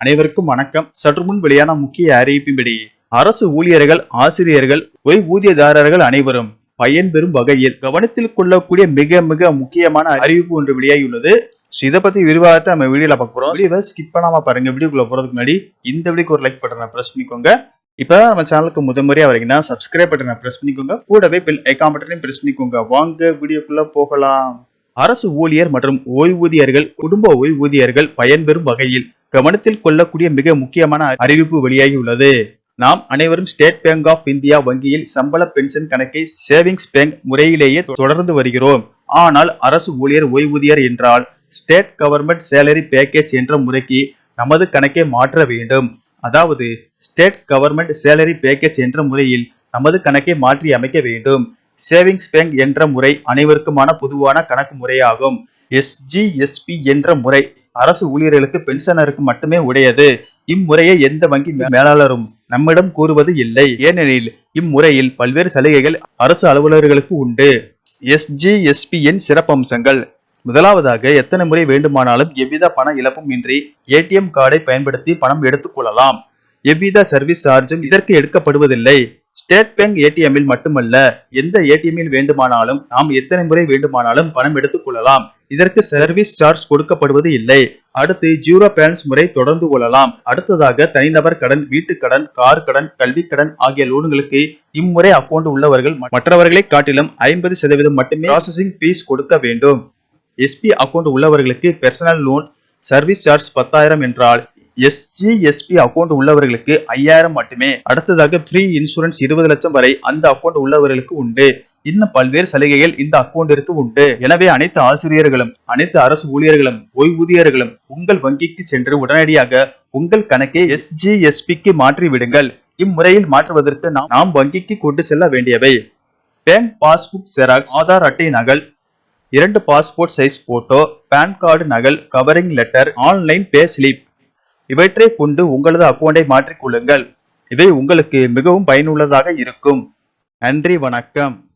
அனைவருக்கும் வணக்கம். சற்று முன் வெளியான முக்கிய அறிவிப்பின்படி அரசு ஊழியர்கள் ஆசிரியர்கள் ஓய்வூதியதாரர்கள் அனைவரும் பயன்பெறும் வகையில் கவனத்தில் கொள்ளக்கூடிய மிக மிக முக்கியமான அறிவிப்பு ஒன்று வெளியாகியுள்ளது. So, இதை பத்தி விரிவாகத்தை நம்ம வீடியோல பார்க்க போறோம். வீடியோவை ஸ்கிப் பண்ணாம பாருங்க. வீடியோக்குள்ள போறதுக்கு முன்னாடி இந்த வீடியோக்கு ஒரு லைக் பட்டனை பிரஸ் பண்ணிக்கோங்க. இப்பதான் நம்ம சேனலுக்கு முதன்முறையா வரீங்கன்னா சப்ஸ்கிரைப் பட்டனை பிரஸ் பண்ணிக்கோங்க. கூடவே பெல் ஐக்கான் பட்டனையும் பிரஸ் பண்ணிக்கோங்க. வாங்க வீடியோக்குள்ள போகலாம். அரசு ஊழியர் மற்றும் ஓய்வூதியர்கள் குடும்ப ஓய்வூதியர்கள் பயன்பெறும் வகையில் கவனத்தில் கொள்ளக்கூடிய மிக முக்கியமான அறிவிப்பு வெளியாகி உள்ளது நாம் அனைவரும் ஸ்டேட் பேங்க் ஆஃப் இந்தியா வங்கியில் சம்பள பென்ஷன் கணக்கை சேவிங்ஸ் பேங்க் முறையிலேயே தொடர்ந்து வருகிறோம். ஆனால் அரசு ஊழியர் ஓய்வூதியர் என்றால் ஸ்டேட் கவர்மெண்ட் சேலரி பேக்கேஜ் என்ற முறைக்கு நமது கணக்கை மாற்ற வேண்டும். அதாவது ஸ்டேட் கவர்மெண்ட் சேலரி பேக்கேஜ் என்ற முறையில் நமது கணக்கை மாற்றி அமைக்க வேண்டும். சேவிங்ஸ் பேங்க் என்ற முறை அனைவருக்குமான பொதுவான கணக்கு முறையாகும். எஸ்ஜிஎஸ்பி என்ற முறை அரசு ஊழியர்களுக்கு பென்ஷனருக்கு மட்டுமே உடையது. இம்முறையை எந்த வங்கி மேலாளரும் நம்மிடம் கூறுவது இல்லை. ஏனெனில் இம்முறையில் பல்வேறு சலுகைகள் அரசு அலுவலர்களுக்கு உண்டு. எஸ்ஜிஎஸ்பியின் சிறப்பம்சங்கள். முதலாவதாக எத்தனை முறை வேண்டுமானாலும் எவ்வித பண இழப்பும் இன்றி ஏடிஎம் கார்டை பயன்படுத்தி பணம் எடுத்துக்கொள்ளலாம் எவ்வித சர்வீஸ் சார்ஜும் இதற்கு எடுக்கப்படுவதில்லை. ஸ்டேட் பேங்க் ஏடிஎம்மில் மட்டுமல்ல எந்த ஏடிஎம்மில் வேண்டுமானாலும் நாம் எத்தனை முறை வேண்டுமானாலும் பணம் எடுத்துக் கொள்ளலாம். இதற்கு சர்வீஸ் சார்ஜ் கொடுக்கப்படுவது இல்லை. அடுத்து ஜீரோ பேலன்ஸ் முறை தொடர்ந்து கொள்ளலாம். அடுத்ததாக தனிநபர் கடன் வீட்டுக் கடன் கார் கடன் கல்வி கடன் ஆகிய லோன்களுக்கு இம்முறை அக்கவுண்ட் உள்ளவர்கள் மற்றவர்களை காட்டிலும் ஐம்பது சதவீதம் மட்டுமே ப்ராசஸிங் ஃபீஸ் கொடுக்க வேண்டும். எஸ்பி அக்கவுண்ட் உள்ளவர்களுக்கு பெர்சனல் லோன் சர்வீஸ் சார்ஜ் பத்தாயிரம் என்றால் எஸ்ஜிஎஸ்பி அக்கவுண்ட் உள்ளவர்களுக்கு ஐயாயிரம் மட்டுமே. அடுத்ததாக ஃப்ரீ இன்சூரன்ஸ் இருபது லட்சம் வரை அந்த அக்கௌண்ட் உள்ளவர்களுக்கு உண்டு. இன்னும் பல்வேறு சலுகைகள் இந்த அக்கௌண்டிற்கு உண்டு. எனவே அனைத்து ஆசிரியர்களும் அனைத்து அரசு ஊழியர்களும் ஓய்வூதியர்களும் உங்கள் வங்கிக்கு சென்று உடனடியாக உங்கள் கணக்கை எஸ்ஜிஎஸ்பிக்கு மாற்றி விடுங்கள். இம்முறையில் மாற்றுவதற்கு நாம் நாம் வங்கிக்கு கொண்டு செல்ல வேண்டியவை. பேங்க் பாஸ்புக் செராக்ஸ் ஆதார் அட்டை நகல் இரண்டு passport size photo PAN card நகல் covering letter online pay slip இவற்றை கொண்டு உங்களது அக்கௌண்டை மாற்றிக் கொள்ளுங்கள். இவை உங்களுக்கு மிகவும் பயனுள்ளதாக இருக்கும். நன்றி வணக்கம்.